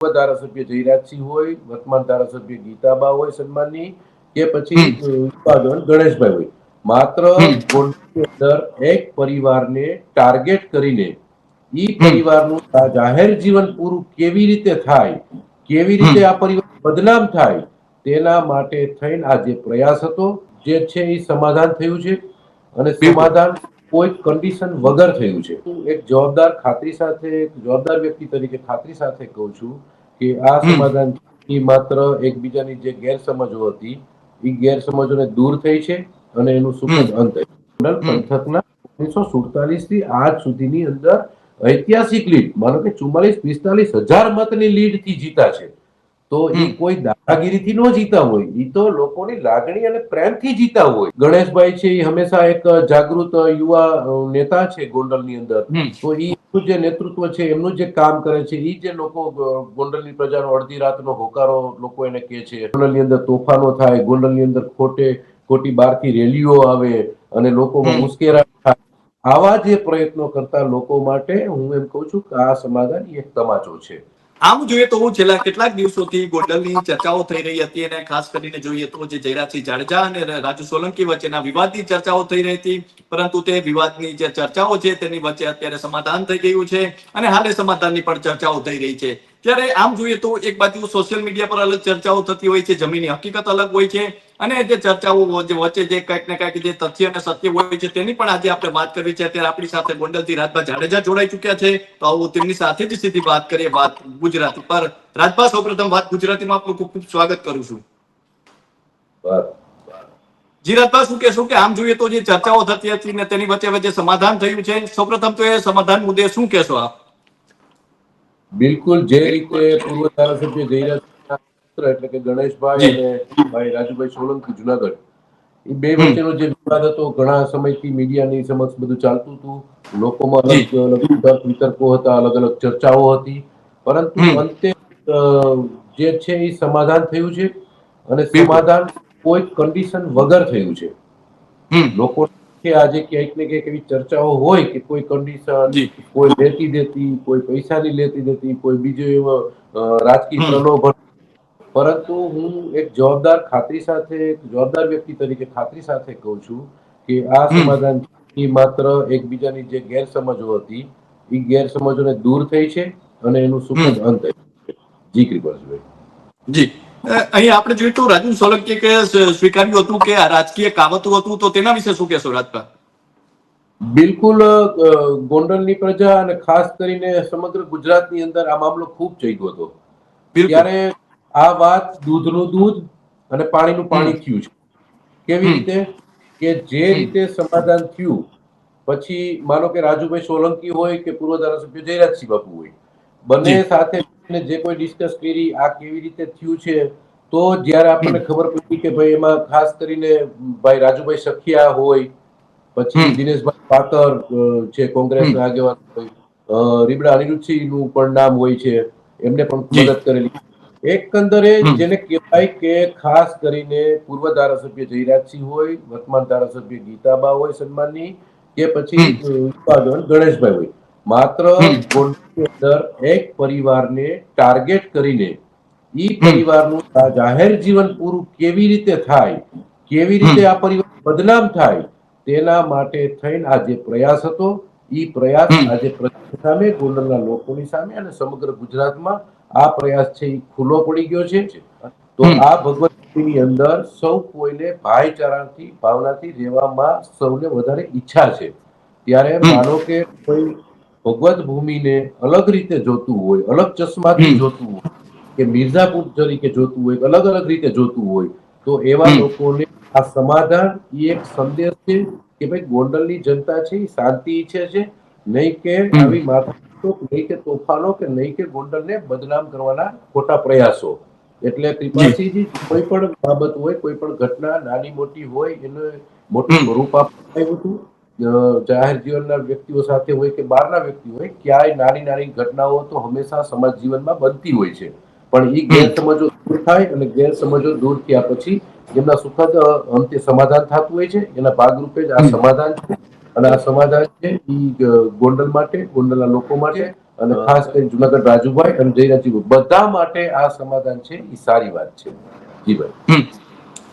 ધારાસભ્ય જયરાજસિંહ હોય વર્તમાન ધારાસભ્ય ગીતાબા હોય સન્માનની કે પછી ગણેશભાઈ હોય. માત્ર અંદર એક પરિવારને ટાર્ગેટ કરીને ઈ પરિવારનું જાહેર જીવન પૂરું કેવી રીતે થાય કેવી રીતે આ પરિવાર બદનામ થાય તેના માટે થઈને આ જે પ્રયાસ હતો જે છે એ સમાધાન થયું છે. અને સમાધાન કોઈ કન્ડિશન વગર થયું છે. હું એક જવાબદાર ખાતરી સાથે એક જવાબદાર વ્યક્તિ તરીકે ખાતરી સાથે કહું છું કે આ સમાધાનથી માત્ર એકબીજાની જે ગેરસમજો હતી એ ગેરસમજોને દૂર થઈ છે અને એનું સુખદ અંત પંથકના ઓગણીસો સુડતાલીસથી આજ સુધીની અંદર ઐતિહાસિક લીડ માનો કે ચુમ્માલીસ પિસ્તાલીસ હજાર મતની લીડથી જીતા છે. તો એ કોઈ દાદાગીરીથી ન જીતા હોય. એ તો લોકોની લાગણી અને પ્રેમથી જીતા હોય. ગણેશભાઈ છે એ હંમેશા એક જાગૃત યુવા નેતા છે ગોંડલની અંદર. તો એ જે નેતૃત્વ છે એમનું જે કામ કરે છે એ જે લોકો ગોંડલની પ્રજાનો અડધી રાતનો હોકારો લોકો એને કહે છે. ગોંડલની અંદર તોફાનો થાય ગોંડલની અંદર ખોટે ખોટી બહારથી રેલીઓ આવે અને લોકોમાં મુશ્કેરા થાય. આવા જે પ્રયત્નો કરતા લોકો માટે હું એમ કહું છું કે આ સમાધાન એક તમાચો છે. આમ જોઈએ તો છેલ્લા કેટલાક દિવસોથી ગોંડલની ચર્ચાઓ થઈ રહી હતી અને ખાસ કરીને જોઈએ તો જે જયરાજસિંહ જાડેજા અને રાજુ સોલંકી વચ્ચેના વિવાદની ચર્ચાઓ થઈ રહી હતી. પરંતુ તે વિવાદની જે ચર્ચાઓ છે તેની વચ્ચે અત્યારે સમાધાન થઈ ગયું છે અને હાલે સમાધાનની પણ ચર્ચાઓ થઈ રહી છે. ત્યારે આમ જોઈએ તો એક બાજુ સોશિયલ મીડિયા પર અલગ ચર્ચાઓ થતી હોય છે જમીનની હકીકત અલગ હોય છે અને જે ચર્ચાઓ વચ્ચે જે કંઈક ને કંઈક જે તથ્ય અને સત્ય હોય છે તેની પણ આજે આપણે વાત કરવી છે. અત્યારે આપણી સાથે ગોંડલથી રાજભા જાડેજા જોડાઈ ચુક્યા છે. તો આવું તેમની સાથે જ સીધી વાત કરીએ વાત ગુજરાતી પર. રાજભા સૌપ્રથમ વાત ગુજરાતીમાં આપનું ખૂબ ખૂબ સ્વાગત કરું છું. જી રાજભા શું કહેશો કે આમ જોઈએ તો જે ચર્ચાઓ થતી હતી ને તેની વચ્ચે વચ્ચે સમાધાન થયું છે. સૌપ્રથમ તો એ સમાધાન મુદ્દે શું કહેશો આપ? બિલકુલ જે રીતે પૂર્વ ધારાસભ્ય જયરાજ એટલે કે ગણેશભાઈ અને ભાઈ રાજુભાઈ સોલંકી જુનાગઢ એ બે વચ્ચેનો જે વિવાદ હતો ઘણા સમયથી મીડિયાની સમક્ષ બધું ચાલતું હતું. લોકોમાં અલગ અલગ વિતર્કો હતા અલગ અલગ ચર્ચાઓ હતી. પરંતુ અંતે જે છે એ સમાધાન થયું છે અને સમાધાન કોઈ કન્ડિશન વગર થયું છે. લોકો કે આજે ક્યાંક ને ક્યાંક એવી ચર્ચાઓ હોય કે કોઈ કન્ડિશન કોઈ લેતી દેતી કોઈ પૈસાની લેતી દેતી કોઈ બીજો એવો રાજકીય પ્રલોભન. પરંતુ હું એક જવાબદાર ખાતરી સાથે એક જવાબદાર વ્યક્તિ તરીકે ખાતરી સાથે કહું છું કે આ સમાધાન માત્ર એકબીજાની જે ગેરસમજો હતી એ ગેરસમજોને દૂર થઈ છે અને એનું સુખદ અંત છે. જી કૃપાલભાઈ. જી. અહીં આપણે જોયું તો રાજન સોલંકી કે સ્વીકાર્યું હતું કે આ રાજકીય કાવતું હતું તો તેના વિશે શું કહેશો રાજપા બિલકુલ ગોંડલની પ્રજા અને ખાસ કરીને સમગ્ર ગુજરાતની અંદર આ મામલો ખૂબ ચગ્યો હતો. ત્યારે આ વાત દૂધનું દૂધ અને પાણીનું પાણી થયું છે. કેવી રીતે? કે જે રીતે સમાધાન થયું પછી માનો કે રાજુભાઈ સોલંકી હોય કે પૂર્વ ધારાસભ્ય જયરાજસિંહ બાપુ હોય બંને સાથે મળીને જે કોઈ ડિસ્કસ કરી આ કેવી રીતે થયું છે તો જ્યારે આપણને ખબર પડી કે ભાઈ એમાં ખાસ કરીને ભાઈ રાજુભાઈ સખિયા હોય પછી દિનેશભાઈ પાકર છે કોંગ્રેસના આગેવાન હોય રીબડા અનિરુદ્ધસિંહનું પણ નામ હોય છે એમને પણ. મદદ કરેલી. એકંદરે જેને કહેવાય કે ખાસ કરીને પૂર્વ ધારાસભ્ય જયરાજસિંહ હોય વર્તમાન ધારાસભ્ય ગીતાબા હોય સન્માનની કે પછી ગણેશભાઈ હોય. માત્ર અંદર એક પરિવારને ટાર્ગેટ કરીને ઈ પરિવારનું જાહેર જીવન પૂરું કેવી રીતે થાય કેવી રીતે આ પરિવાર બદનામ થાય તેના માટે થઈને આ જે પ્રયાસ હતો ઈ પ્રયાસ આજે પ્રજા સામે ગોંડલના લોકોની સામે અને સમગ્ર ગુજરાતમાં આ પ્રયાસ છે એ ખુલ્લો પડી ગયો છે. તો. આ ભગવતની અંદર સૌ કોઈને ભાઈચારાથી ભાવનાથી રહેવામાં સૌને વધારે ઈચ્છા છે. ત્યારે માનો કે કોઈ ભગવત ભૂમિને અલગ રીતે જોતું હોય અલગ ચશ્માથી જોતું હોય કે મિર્ઝાપુર તરીકે જોતું હોય અલગ અલગ રીતે જોતું હોય તો એવા લોકોને આ સમાધાન એ એક સંદેશ છે કે ભાઈ ગોંડલની જનતા છે એ શાંતિ ઈચ્છે છે નહીં કે. આવી માથાકૂટ નહીં કે તોફાનો કે નહીં કે ગોંડલને બદનામ કરવાના ખોટા પ્રયાસો. એટલે કૃપાસિંહજી કોઈ પણ બાબત હોય કોઈ પણ ઘટના નાની મોટી હોય એને મોટું સ્વરૂપ હતું. અ, જાહેર જીવનના વ્યક્તિઓ સાથે હોય કે બહારના વ્યક્તિ હોય ક્યાંય નાની નાની ઘટનાઓ તો હંમેશા સમાજ જીવનમાં બનતી હોય છે. પણ એ ગેરસમજો દૂર થાય અને ગેરસમજો દૂર થયા પછી એમના સુખદ અંતે સમાધાન થતું હોય છે એના ભાગરૂપે જ આ સમાધાન છે. અને આ સમાધાન છે ઈ ગોંડલ માટે ગોંડલના લોકો માટે અને ખાસ કરીને જુનાગઢ રાજુભાઈ અને જયરાજજી બધા માટે આ સમાધાન છે એ સારી વાત છે. જી ભાઈ.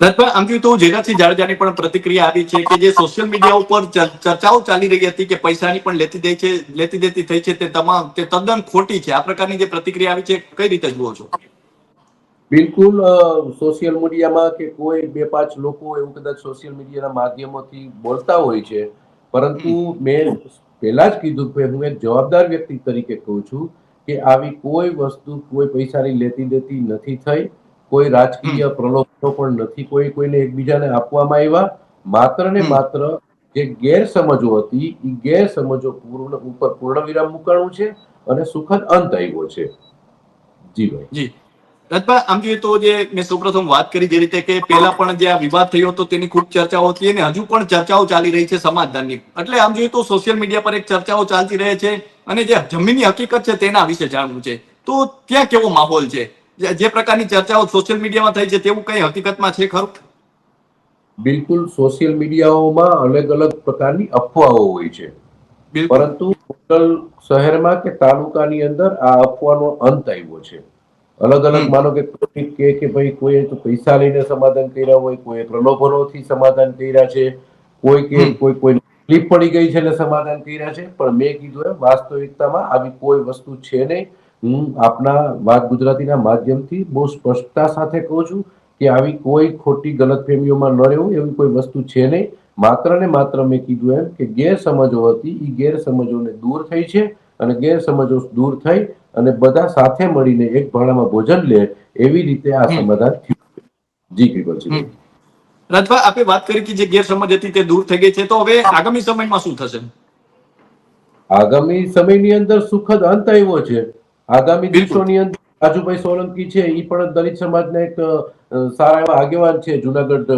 હમ. આમ જોયું તો જેનાથી જાડેજાની પણ પ્રતિક્રિયા આવી છે કે જે સોશિયલ મીડિયા ઉપર ચર્ચાઓ ચાલી રહી હતી કે પૈસાની પણ લેતી દે છે લેતી દેતી થઈ છે તે તમામ તે તદ્દન ખોટી છે. આ પ્રકારની જે પ્રતિક્રિયા આવી છે કઈ રીતે જુઓ છો? બિલકુલ સોશિયલ મીડિયામાં કે કોઈ બે પાંચ લોકો એવું કદાચ સોશિયલ મીડિયાના માધ્યમોથી બોલતા હોય છે પરંતુ મેં પહેલા જ કીધું કે હું એક જવાબદાર વ્યક્તિ તરીકે કહું છું કે આવી કોઈ વસ્તુ કોઈ પૈસાની લેતી દેતી નથી થઈ. કોઈ રાજકીય પ્રલોભનો પણ નથી. કોઈ કોઈને એકબીજાને આપવામાં આવ્યા. માત્ર ને માત્ર જે ગેરસમજો હતી એ ગેરસમજો પૂર્ણ ઉપર પૂર્ણ વિરામ મુકાણું છે અને સુખદ અંત આવ્યો છે. જી ભાઈ. જી. રજભાઈ આમ જોઈએ તો જે મેં સૌપ્રથમ વાત કરી જે રીતે કે પહેલા પણ જે આ વિવાદ થયો હતો તેની ખૂબ ચર્ચાઓ હતી અને હજુ પણ ચર્ચાઓ ચાલી રહી છે સમાજદારની એટલે આમ જોઈએ તો સોશિયલ મીડિયા પર એક ચર્ચાઓ ચાલતી રહે છે અને જે જમીનની હકીકત છે તેના વિશે જાણવું છે. તો ત્યાં કેવો માહોલ છે? જે પ્રકારની ચર્ચાઓ સોશિયલ મીડિયામાં થઈ છે તેવું કઈ હકીકતમાં છે ખરું? બિલકુલ સોશિયલ મીડિયાઓમાં અલગ અલગ પ્રકારની અફવાઓ હોય છે. પરંતુ ગોંડલ શહેરમાં કે તાલુકાની અંદર આ અફવાનો અંત આવ્યો છે. અલગ અલગ માનો કે કે કે ભાઈ કોઈએ તો પૈસા લઈને સમાધાન કર્યા હોય કોઈએ પ્રલોભનોથી સમાધાન કર્યા છે કોઈ કે કોઈ કોઈ તકલીફ પડી ગઈ છે ને સમાધાન કર્યા છે. પણ મેં કીધું એમ વાસ્તવિકતામાં આવી કોઈ વસ્તુ છે નહીં. હું આપના વાત ગુજરાતીના માધ્યમથી બહુ સ્પષ્ટતા સાથે કહું છું કે આવી કોઈ ખોટી ગલતફહેમીઓમાં ન રહેવું એવી કોઈ વસ્તુ છે નહીં. માત્ર ને માત્ર મેં કીધું એમ કે ગેરસમજો હતી એ ગેરસમજોને દૂર થઈ છે અને ગેરસમજો દૂર થઈ અને બધા સાથે મળીને એક ભાણામાં ભોજન લે એવી રીતે આ. સમાધાન થયું. જી કૃપલસિંહ રથવા આપે વાત કરી કે જે ગેરસમજ હતી તે દૂર થઈ ગઈ છે તો હવે આગામી સમયમાં શું થશે? આગામી સમયની અંદર સુખદ અંત આવ્યો છે. આગામી દિવસોની અંદર રાજુભાઈ સોલંકી છે એ પણ દલિત સમાજના એક સારા એવા આગેવાન છે જુનાગઢ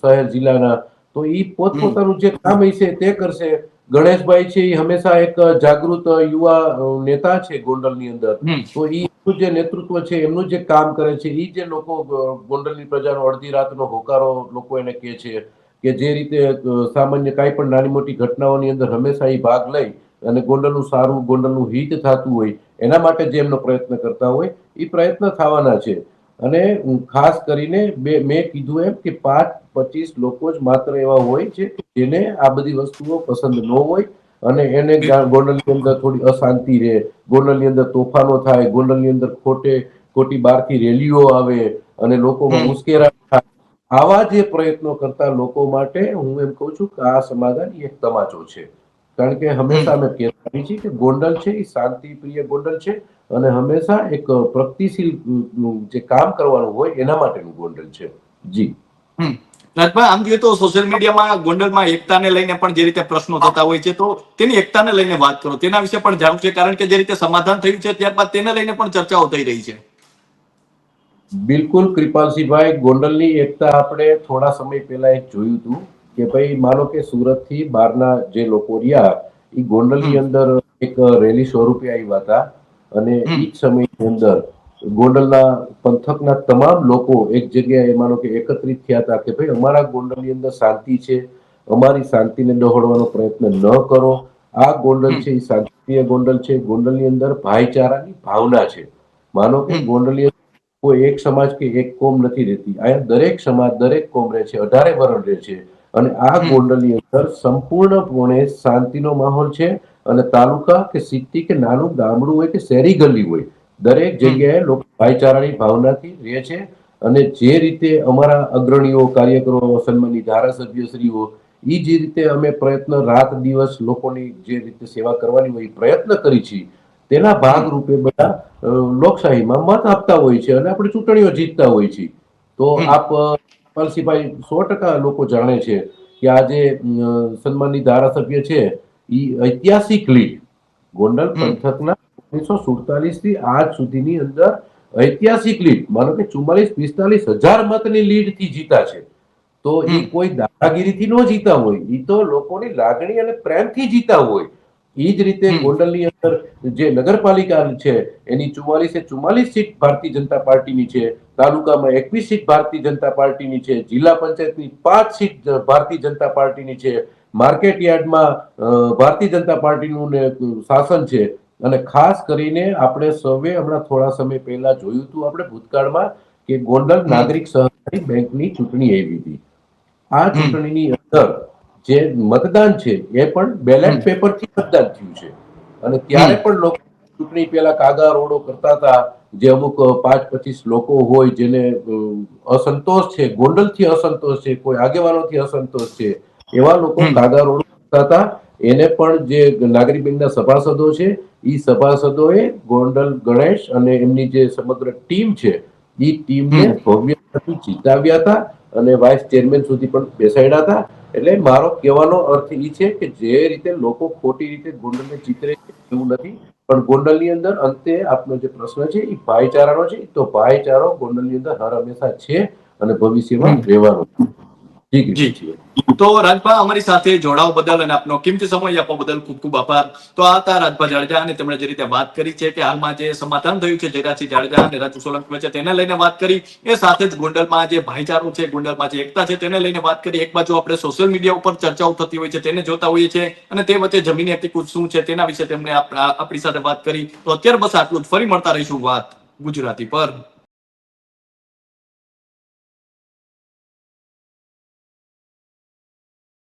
શહેર જિલ્લાના. તો એ પોતપોતાનું જે કામ હશે તે કરશે. ગણેશભાઈ છે એ હંમેશા એક જાગૃત યુવા નેતા છે ગોંડલની અંદર. તો એ જે નેતૃત્વ છે એમનું જે કામ કરે છે એ જે લોકો ગોંડલની પ્રજાનો અડધી રાતનો હોકારો લોકો એને કહે છે કે જે રીતે સામાન્ય કાંઈ પણ નાની મોટી ઘટનાઓની અંદર હંમેશા એ ભાગ લઈ અને ગોંડલનું સારું ગોંડલનું હિત થતું હોય એના માટે જે એમનો પ્રયત્ન કરતા હોય એ પ્રયત્ન થવાના છે. અને ખાસ કરીને બે મેં કીધું એમ કે પાંચ પચીસ લોકો જ માત્ર એવા હોય છે જેને આ બધી વસ્તુઓ પસંદ ન હોય અને એને ગોંડલની અંદર થોડી અશાંતિ રહે ગોંડલની અંદર તોફાનો થાય ગોંડલની અંદર ખોટે ખોટી બહારથી રેલીઓ આવે અને લોકોમાં હમ. થાય. આવા જે પ્રયત્નો કરતા લોકો માટે હું એમ કહું છું કે આ સમાધાન એક તમાચો છે. કારણ કે હંમેશા અમે કહેવાની છીએ કે ગોંડલ છે એ શાંતિ પ્રિય ગોંડલ છે અને હંમેશા એક પ્રગતિશીલ જે કામ કરવાનું હોય એના માટેનું ગોંડલ છે. જી. રાજભાઈ આમ જોઈએ તો સોશિયલ મીડિયામાં ગોંડલમાં એકતાને લઈને પણ જે રીતે પ્રશ્નો થતા હોય છે તો તેની એકતાને લઈને વાત કરો. તેના વિશે પણ જાણવું છે કારણ કે જે રીતે સમાધાન થયું છે ત્યારબાદ તેને લઈને પણ ચર્ચાઓ થઈ રહી છે. બિલકુલ કૃપાલસિંહભાઈ ગોંડલની એકતા આપણે થોડા સમય પહેલા એક જોયું હતું. કે ભાઈ માનો કે સુરતથી બહારના જે લોકો રહ્યા એ ગોંડલની અંદર એક રેલી સ્વરૂપે આવ્યા હતા અને એ જ સમયની અંદર ગોંડલના પંથકના તમામ લોકો એક જગ્યાએ માનો કે એકત્રિત થયા હતા કે ભાઈ અમારા ગોંડલની અંદર શાંતિ છે અમારી શાંતિને ડહોળવાનો પ્રયત્ન ન કરો. આ ગોંડલ છે એ શાંતિપ્રિય ગોંડલ છે ગોંડલની અંદર ભાઈચારાની ભાવના છે. માનો કે ગોંડલી ગોંડલની કોઈ એક સમાજ કે એક કોમ નથી રહેતી. અહીંયા દરેક સમાજ દરેક કોમ રહે છે અઢારે વર્ણ રહે છે. અને આ ગોંડલની અંદર સંપૂર્ણપણે શાંતિનો માહોલ છે અને તાલુકા કે સિટી કે નાનું ગામડું હોય કે શહેરી ગલી હોય દરેક જગ્યાએ લોકો ભાઈચારાની ભાવનાથી રહે છે અને જે રીતે અમારા અગ્રણીઓ કાર્યકરો સન્માની ધારાસભ્યશ્રીઓ એ જે રીતે અમે પ્રયત્ન રાત દિવસ લોકોની જે રીતે સેવા કરવાની હોય પ્રયત્ન કરી છીએ તેના ભાગ રૂપે બધા લોકશાહીમાં મત આપતા હોય છે અને આપણે ચૂંટણીઓ જીતતા હોય છે. તો આપ પાલસીભાઈ સો ટકા લોકો જાણે છે કે આ જે સન્માનની ધારાસભ્ય છે એ ઐતિહાસિક લીડ. ગોંડલ પંથકના ઓગણીસો સુડતાલીસથી આજ સુધીની અંદર ઐતિહાસિક લીડ. માનો કે ચુમ્માલીસ પિસ્તાલીસ હજાર મતની લીડથી જીતા છે. તો એ. કોઈ દાદાગીરીથી ન જીતા હોય. એ તો લોકોની લાગણી અને પ્રેમથી જીતા હોય. એ જ રીતે ગોંડલની અંદર જે નગરપાલિકા છે એની ચુમ્માલીસે ચુમ્માલીસ સીટ ભારતીય જનતા પાર્ટીની છે તાલુકામાં એકવીસ સીટ ભારતીય જનતા પાર્ટીની છે જિલ્લા પંચાયતની પાંચ સીટ ભારતીય જનતા પાર્ટીની છે માર્કેટ યાર્ડમાં ભારતીય જનતા પાર્ટીનું શાસન છે. અને ખાસ કરીને આપણે સૌએ હમણાં થોડા સમય પહેલા જોયું હતું આપણે ભૂતકાળમાં કે ગોંડલ નાગરિક સહકારી બેંકની ચૂંટણી આવી હતી. આ ચૂંટણીની અંદર જે મતદાન છે એ પણ બેલેટ પેપરથી મતદાન થયું છે. અને ત્યારે પણ લોકો ચૂંટણી પહેલા કાગા રોડો કરતા હતા જે અમુક પાંચ પચીસ લોકો હોય જેને અસંતોષ છે ગોંડલથી અસંતોષ છે કોઈ આગેવાનોથી અસંતોષ છે એવા લોકો કાગા રોડો કરતા હતા. એને પણ જે નાગરિક બેંકના સભાસદો છે એ સભાસદોએ ગોંડલ ગણેશ અને એમની જે સમગ્ર ટીમ છે એ ટીમને ભવ્ય જીતાવ્યા હતા અને વાઇસ ચેરમેન સુધી પણ બેસાડ્યા હતા. એટલે મારો કહેવાનો અર્થ એ છે કે જે રીતે લોકો ખોટી રીતે ગોંડલને ચિતરે એવું નથી પણ ગોંડલની અંદર અંતે આપનો જે પ્રશ્ન છે એ ભાઈચારાનો છે તો ભાઈચારો ગોંડલની અંદર હર હંમેશા છે અને ભવિષ્યમાં. રહેવાનો છે. જી જી. તો રાજભા, અમારી સાથે જોડાવ બદલ અને આપનો કિંમતી સમય આપવા બદલ ખૂબ ખૂબ આભાર. તો આ હતા રાજભા જાડેજા અને તેમણે જે રીતે વાત કરી છે કે હાલમાં જે સમાધાન થયું છે જયરાજસિંહ જાડેજા અને રાજુ સોલંકી વચ્ચે, તેને લઈને વાત કરી. એ સાથે જ ગોંડલમાં જે ભાઈચારો છે, ગોંડલમાં જે એકતા છે, તેને લઈને વાત કરી. એક બાજુ આપણે સોશિયલ મીડિયા ઉપર ચર્ચાઓ થતી હોય છે, તેને જોતા હોઈએ છીએ અને તે વચ્ચે જમીની હકીકત શું છે, તેના વિશે તેમણે આપણી સાથે વાત કરી. તો અત્યારે બસ આટલું જ. ફરી મળતા રહીશું વાત ગુજરાતી પર.